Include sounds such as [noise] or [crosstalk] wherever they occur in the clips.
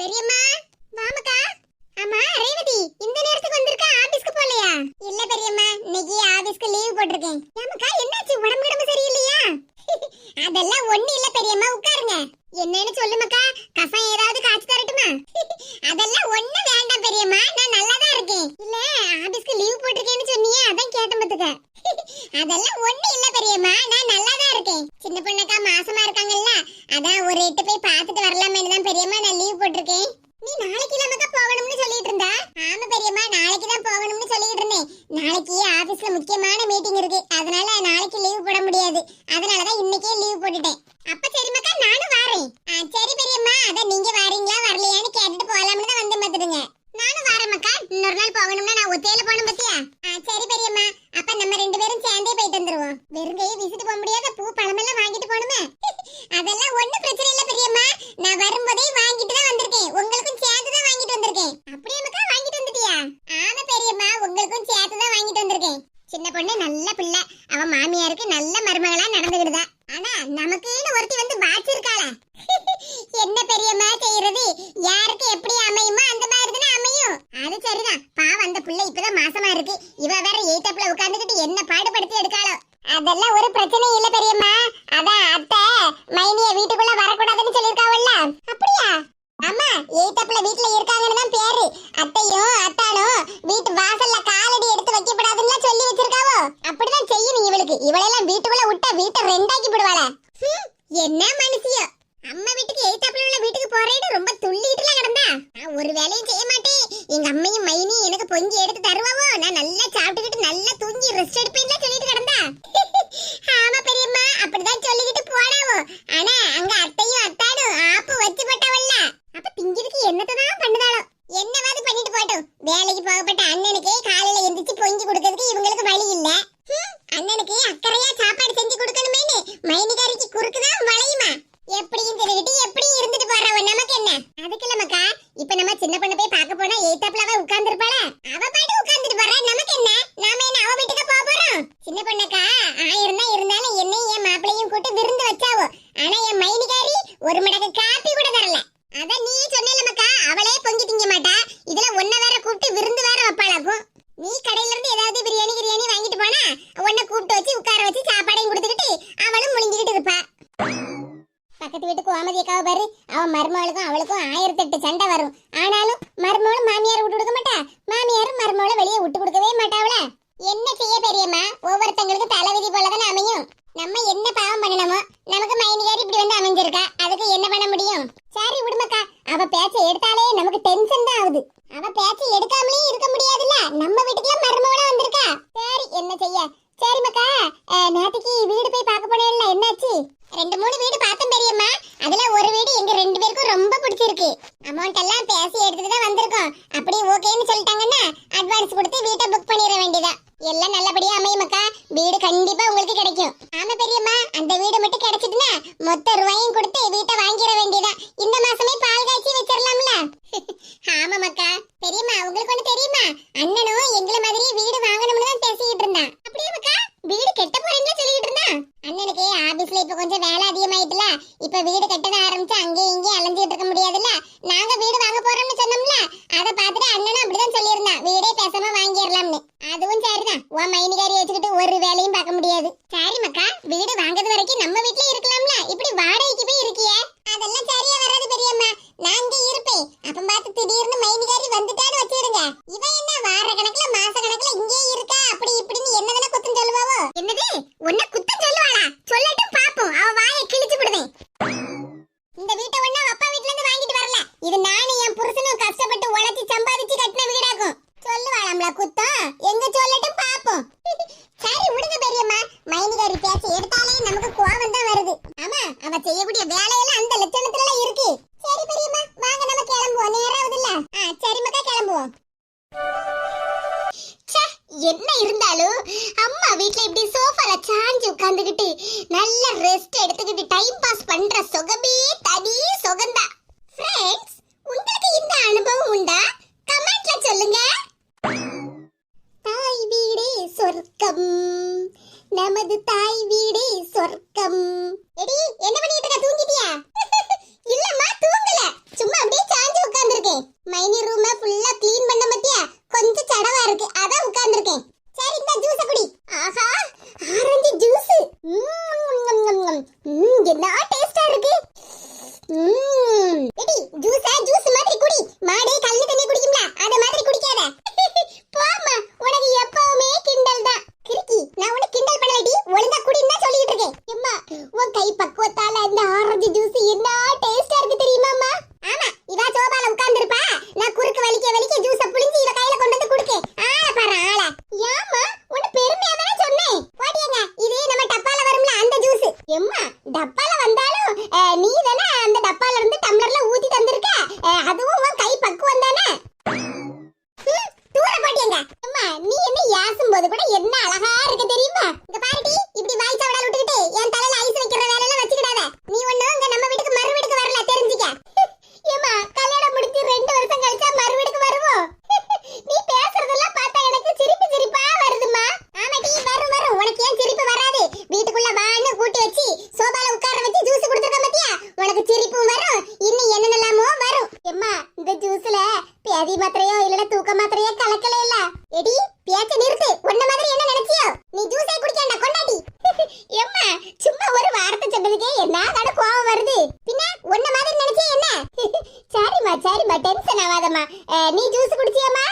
பெரியம்மா வாமக்கா ஆமா ரேவதி இந்த நேரத்துக்கு வந்திருக்க ஆபீஸ்க்கு போலையா இல்ல பெரியம்மா இன்னைக்கு ஆபீஸ்க்கு லீவ் போட்டிருக்கேன். ஏமாக்கா என்னாச்சு? உடம்பு கிடம்பு சரியில்லையா? [laughs] அதெல்லாம் ஒண்ணு இல்ல பெரியம்மா உட்காருங்க. என்னன்னு சொல்லுமாக்கா கசம் ஏதாவது காய்ச்சி தரட்டுமா? [laughs] அதெல்லாம் ஒண்ணு வேண்டாம் பெரியம்மா நான் நல்லா தான் இருக்கேன். இல்ல ஆபீஸ்க்கு லீவ் போட்டிருக்கேன்னு சொன்னியே அதான் கேட்டேன் பாத்துக்க [laughs] அதெல்லாம் ஒண்ணு இல்ல பெரியம்மா நான் நல்லா தான் இருக்கேன். சின்ன பொண்ணுக்கா மாசமா இருக்காங்கல்ல அதான் ஒரு எட்டு போய் பார்த்துட்டு வரலாமேன்னு தான் பெரியம்மா நான் லீவ் போட்டிருக்கேன் நீ நாளைக்கு இல்லாமக்கா போகணும்னு சொல்லிட்டு இருந்தா ஆமா பெரியம்மா நாளைக்கு தான் போகணும்னு சொல்லிட்டு இருந்தேன் நாளைக்கு ஆபீஸ்ல முக்கியமான மீட்டிங் இருக்கு அதனால நாளைக்கு லீவ் போட முடியாது அதனால தான் இன்னைக்கே லீவ் போட்டுட்டேன் அப்ப சரிம்மாக்கா நானும் வரேன் ஆ, சரி பெரியம்மா அதான் நீங்க வாரீங்களா வரலையான்னு கேட்டுட்டு போலாம்னு தான் வந்து பார்த்துடுங்க நானும் வரேன்க்கா இன்னொரு நாள் போகணும்னா நான் ஒத்தையில போகணும் பத்தியா ஆ, சரி பெரியம்மா அப்ப நம்ம ரெண்டு பேரும் சேர்ந்தே போயிட்டு வந்துருவோம் வெறும் கையை வீசிட்டு போக முடியாத பூ பழமெல்லாம் வாங்கிட்டு போகணுமே அதெல்லாம் ஒண்ணும் பிரச்சனை இல்ல பெரியம்மா நான் வரும்போதே வாங்கிட்டு தான் வந்திருக்கேன் உங்களுக்கும் சேர்த்து தான் வாங்கிட்டு வந்திருக்கேன் அப்படியே மக்கா வாங்கிட்டு வந்துட்டியா ஆமா பெரியம்மா உங்களுக்கும் சேர்த்து தான் வாங்கிட்டு வந்திருக்கேன் சின்ன பொண்ணு நல்ல பிள்ளை அவ மாமியாருக்கு நல்ல மருமகளா நடந்துகிடுதா ஆனா நமக்குன்னு ஒருத்தி வந்து வாச்சிருக்காளா என்ன பெரியம்மா செய்யறது யாருக்கு எப்படி அமையுமோ அந்த மாதிரி தானே அமையும் அது சரிதான் பாவம் அந்த பிள்ளை இப்பதான் மாசமா இருக்கு இவ வேற எய்தப்ல உட்கார்ந்துகிட்டு என்ன பாடுபடுத்தி எடுக்காளோ அதெல்லாம் ஒரு பிரச்சனையும் இல்ல பெரியம்மா அதான் அத்தை மைனிய வீட்டுக்குள்ள வரக்கூடாதுன்னு சொல்லிருக்காவல்ல அப்படியா ஆமா எய்தப்ல வீட்ல இருக்காங்கன்னு தான் பேரு அத்தையும் அத்தானும் வீட்டு வாசல்ல காலடி எடுத்து வைக்கப்படாதுன்னு சொல்லி வச்சிருக்காவோ அப்படிதான் செய்யணும் இவளுக்கு. இவளெல்லாம் வீட்டுக்குள்ள விட்டா வீட்டை ரெண்டாக்கி விடுவாள என்ன மனுஷியோ. அம்மா வீட்டுக்கு எய்தாப்புல உள்ள வீட்டுக்கு போறேன்னு ரொம்ப துள்ளிட்டுல கிடந்தா. நான் ஒரு வேலையும் செய்ய மாட்டேன். எங்க அம்மையும் மைனி எனக்கு பொங்கி எடுத்து தருவாவோ? நான் நல்லா சாப்பிட்டுக்கிட்டு நல்லா தூங்கி ரெஸ்ட் எடுப்பேன்ல சொல்லிட்டு கிடந்தா. [laughs] ஆமா பெரியம்மா அப்படிதான் சொல்லிக்கிட்டு போனாவோ. ஆனா அங்க அத்தையும் அத்தாடும் ஆப்பு வச்சு போட்டாவல்ல. அப்ப திங்கிறதுக்கு என்னத்தான் பண்ணுதாளோ? என்னவாது பண்ணிட்டு போட்டோம். வேலைக்கு போகப்பட்ட அண்ணனுக்கே காலையில எந்திரிச்சு பொங்கி கொடுக்கறதுக்கு இவங்களுக்கு வழி இல்ல ஹம், அண்ணனுக்கு அக்கறையா சாப்பாடு செஞ்சு கொடுக்கணுமேனு மைனிகாரிக்கு குறுக்குதான் வளையுமா எப்படியும் திருகிட்டு எப்படியும் இருந்துட்டு போறவ நமக்கு என்ன அதுக்கு இல்ல இப்ப நம்ம சின்ன பொண்ணு போய் பார்க்க போனா எய்தாப்ல அவ உட்கார்ந்து இருப்பாள அவ பாட்டு உட்கார்ந்துட்டு போறா நமக்கு என்ன நாம என்ன அவ வீட்டுக்கு போக போறோம் சின்ன பொண்ணக்கா ஆயிரம் தான் இருந்தாலும் என்னையும் போட்டு விருந்து வச்சாவோ? ஆனா என் மைனிகாரி ஒரு மடக்கு காப்பி கூட தரல. அத நீ சொன்ன மக்கா அவளே பொங்கி திங்க மாட்டா இதுல ஒன்ன வேற கூப்பிட்டு விருந்து வேற வைப்பாளாக்கும் நீ கடையில இருந்து ஏதாவது பிரியாணி கிரியாணி வாங்கிட்டு போனா உன்னை கூப்பிட்டு வச்சு உட்கார வச்சு சாப்பாடையும் கொடுத்துக்கிட்டு அவளும் முழுங்கிக்கிட்டு இருப்பா பக்கத்து வீட்டு கோமதி அக்காவை பாரு அவன் மருமகளுக்கும் அவளுக்கும் ஆயிரத்தி எட்டு சண்டை வரும் ஆனாலும் மருமகளும் மாமியார் விட்டு கொடுக்க மாட்டா மாமியாரும் மருமகளை வெளியே விட்டு கொடுக்கவே மாட்டாவல என்ன செய்ய பெரியம்மா ஒவ்வொருத்தங்களுக்கு தலைவிதி போலதானே அமையும் நம்ம என்ன பாவம் பண்ணணுமோ நமக்கு மைனிகாரி இப்படி வந்து அமைஞ்சிருக்கா அதுக்கு என்ன பண்ண முடியும் சரி விடுமக்கா அவ பேச்ச எடுத்தாலே நமக்கு டென்ஷன் தான் ஆகுது அவ பேச்ச எடுக்காமலே இருக்க முடியாதுல்ல நம்ம வீட்டுக்குலாம் மருமகளா வந்திருக்கா சரி என்ன செய்ய சரி மக்கா அஹ், நேத்திக்கு வீடு போய் பார்க்க போனேன்ல என்னாச்சு ரெண்டு மூணு வீடு பார்த்தேன் பெரியம்மா அதுல ஒரு வீடு எங்க ரெண்டு பேருக்கும் இருக்கு. அமௌண்ட் எல்லாம் பேசி எடுத்துட்டு தான் வந்திருக்கோம். அப்படி ஓகேன்னு சொல்லிட்டாங்கன்னா அட்வான்ஸ் கொடுத்து வீட்டை புக் பண்ணிட வேண்டியதா? எல்லாம் நல்லபடியா அமையுமக்கா வீடு கண்டிப்பா உங்களுக்கு கிடைக்கும். ஆமா பெரியம்மா அந்த வீடு மட்டும் கிடைச்சிட்டுனா மொத்த ரூபாயும் கொடுத்து வீட்டை வாங்கிட வேண்டியதா? இந்த மாசமே பால் காய்ச்சி வச்சிடலாம்ல? [laughs] ஆமா மக்கா பெரியம்மா உங்களுக்கு ஒண்ணு தெரியுமா? அண்ணனும் எங்களை மாதிரி வீடு வாங்கணும்னு தான் பேசிக்கிட்டு இருந்தான். அப்படியே மக்கா வீடு கெட்ட போறேன்னு சொல்லிட்டு இருந்தான். அண்ணனுக்கு ஆபீஸ்ல இப்ப கொஞ்சம் வேலை அதிகமாயிட்டுல இப்ப வீடு கட்டத ஆரம்பிச்சு அங்கேயும் இங்கேயும் அலைஞ்சிட்டு இருக்க முடியாதுல்ல நாங்க வீடு வாங்க போறோம்னு சொன்னோம்ல அத பார்த்துட்டு அண்ணனும் அப்படிதான் சொல்லியிருந்தான் வீடே பேசாம வாங்கிடலாம்னு அதுவும் சரிதான் உன் மைனிகாரி வச்சுக்கிட்டு ஒரு வேலையும் பார்க்க முடியாது சரி மக்கா வீடு வாங்குறது வரைக்கும் நம்ம வீட்ல இருக்கலாம்ல இப்படி வாடகைக்கு போய் இருக்கியே அதெல்லாம் சரியா வராது பெரியம்மா நான் இங்க இருப்பேன் அப்ப பார்த்து திடீர்னு மைனிகாரி வந்துட்டான்னு வச்சிருங்க இவ என்ன வார கணக்குல மாச கணக்குல இங்கே இருக்கா? அப்படி இப்படின்னு என்னதான குத்தம் சொல்லுவாவோ? என்னது? உன்ன குத்தம் சொல்லுவாளா? சொல்லட்டும் பாப்போம். அவ வாயை கிழிச்சு விடுவேன் இந்த வீட்டை ஒண்ணா அப்பா வீட்ல இருந்து வாங்கிட்டு வரல. இது நானும் என் புருஷனும் கஷ்டப்பட்டு உழைச்சி சம்பாதிச்சு கட்டின வீடாகும். சொல்லுவாளாம்ல குத்தம்? எங்க சொல்லட்டும் பாப்போம். [laughs] சரி விடுங்க பெரியம்மா. மைனிகாரி பேச எடுத்தாலே நமக்கு கோபம் தான் வருது. ஆமா அவ செய்யக்கூடிய வேலையில சொர்க்கம். நமது தாய் வீடே சொர்க்கம். எடி என்ன பண்ணிட்டு இருக்க? தூங்கிட்டியா? [laughs] இல்லம்மா தூங்கல. சும்மா அப்படியே சாஞ்சு உட்கார்ந்திருக்கேன். மைனி ரூம ஃபுல்லா க்ளீன் பண்ண மாட்டியா? கொஞ்சம் சடவா இருக்கு. அதான் உட்கார்ந்திருக்கேன். சரி இந்த ஜூஸ் குடி. ஆஹா ஆரஞ்சு ஜூஸ் என்ன டேஸ்டா இருக்கு? ம் நீ தானே அந்த டப்பால இருந்து டம்ளர்ல ஊத்தி தந்திருக்க? அதுவும் வார்த்தை சொல்றதுக்கே என்ன கட கோவம் வருது? பின்ன உன்ன மாதிரி நினைச்சே என்ன? [laughs] சரிம்மா சரிம்மா டென்ஷன் ஆகாதம்மா. நீ ஜூஸ் குடிச்சியம்மா?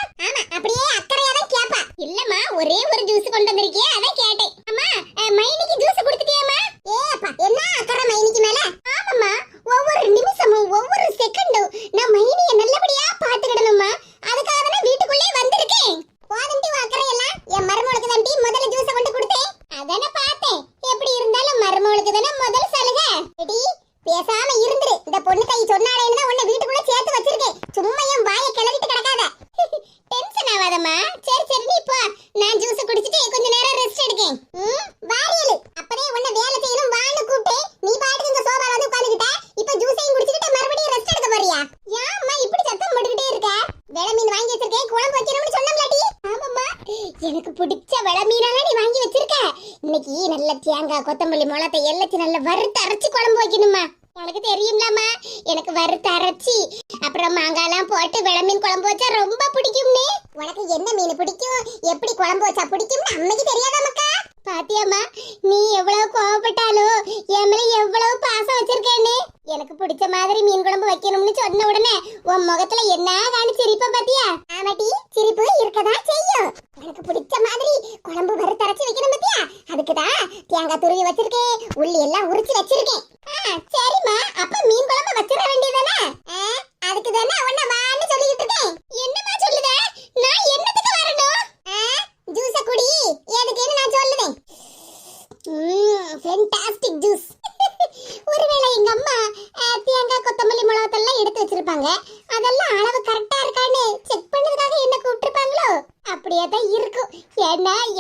பிடிச்ச வள மீனெல்லாம் நீ வாங்கி வச்சிருக்க. இன்னைக்கு நல்ல தேங்காய் கொத்தமல்லி மிளத்தை எல்லாத்தையும் நல்லா வறுத்து அரைச்சி குழம்பு வைக்கணுமா? உனக்கு தெரியும்லாமா எனக்கு வறுத்து அரைச்சி அப்புறம் மாங்காய்லாம் போட்டு விளமீன் குழம்பு வச்சா ரொம்ப பிடிக்கும்னே. உனக்கு என்ன மீன் பிடிக்கும்? எப்படி குழம்பு வச்சா பிடிக்கும்னு அன்னைக்கு தெரியாதா மக்கா? பாத்தியாமா நீ எவ்வளவு கோவப்பட்டாலும் என் மேல எவ்வளவு பாசம் வச்சிருக்கேன்னு. எனக்கு பிடிச்ச மாதிரி மீன் குழம்பு வைக்கணும்னு சொன்ன உடனே உன் முகத்துல என்ன காணிச்சு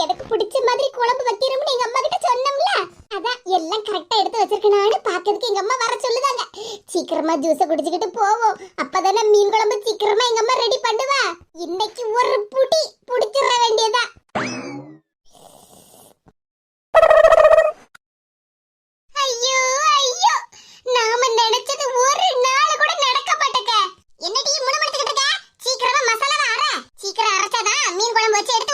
எனக்கு பிடிச்ச மாதிரி குழம்பு வைக்கிறோம்னு எங்க அம்மா கிட்ட சொன்னோம்ல? அதான் எல்லாம் கரெக்டா எடுத்து வச்சிருக்கனான்னு பாக்கிறதுக்கு எங்க அம்மா வர சொல்லுதாங்க. சீக்கிரமா ஜூஸ குடிச்சுக்கிட்டு போவோம். அப்பதானே மீன் குழம்பு சீக்கிரமா எங்க அம்மா ரெடி பண்ணுவா. இன்னைக்கு ஒரு புடி புடிச்சிட வேண்டியதா? சீக்கிரம் அரைச்சாதான் மீன் குழம்பு வச்சு எடுத்து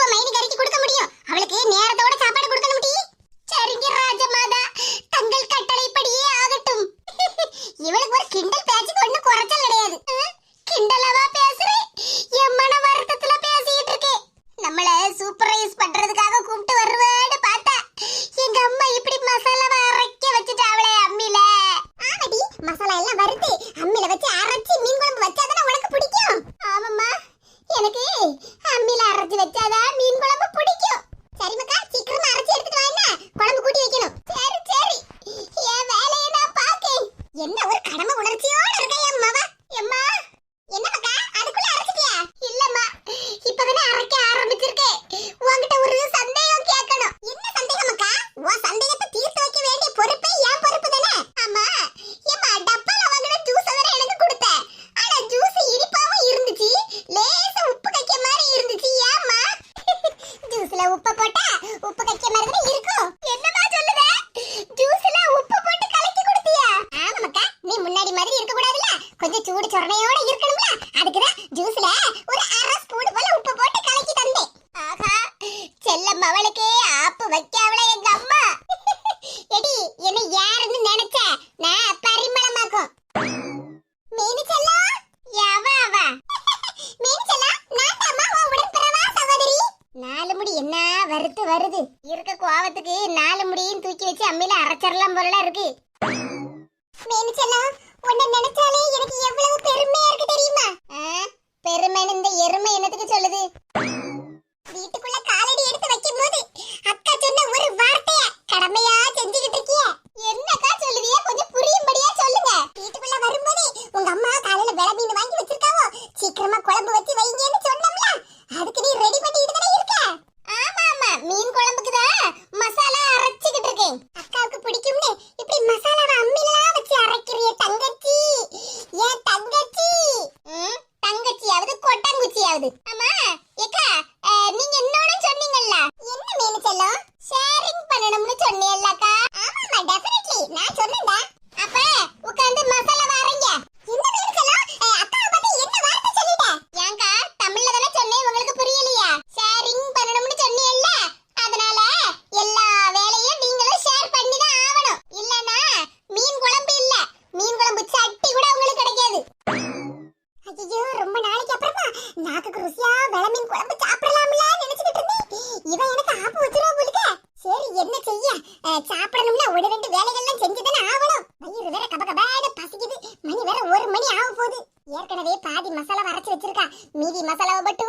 இவளுக்கு ஆப்பு வைக்காவல எங்க அம்மா. எடி என்ன யாருன்னு நினைச்ச? நான் பரிமளமாக்கும். மீனு வருது? இருக்க கோவத்துக்கு நாலு முடியும் தூக்கி வச்சு அம்மில அரைச்சறலாம் போல இருக்கு. மீனு உன்னை நினைச்சாலே எனக்கு எவ்வளவு பெருமையா இருக்கு தெரியுமா? பெருமைன்னு இந்த எருமை என்னத்துக்கு சொல்லுது? வீட்டுக்குள்ள காலடி அப்படிங்கும்போது அக்கா சொன்ன ஒரு வார்த்தைய கடமையா செஞ்சுக்கிட்டு இருக்கிய. என்னக்கா சொல்லுவிய? கொஞ்சம் புரியும்படியா சொல்லுங்க. வீட்டுக்குள்ள வரும்போது உங்க அம்மா காலையில விளமீன் வாங்கி வச்சிருக்காவோ? சீக்கிரமா குழம்பு வச்சு வைங்கன்னு சொன்னோம்ல. அதுக்கு நீ ரெடி பண்ணி சாப்பிடணும்ல ஒரு ரெண்டு வேலைகள்லாம் செஞ்சுதானே ஆகணும். வயிறு வேற கப கபாடு பசிக்குது. மணி வேற ஒரு மணி ஆக போகுது ஏற்கனவே பாதி மசாலா அரைச்சு வச்சிருக்கா. மீதி மசாலாவை மட்டும்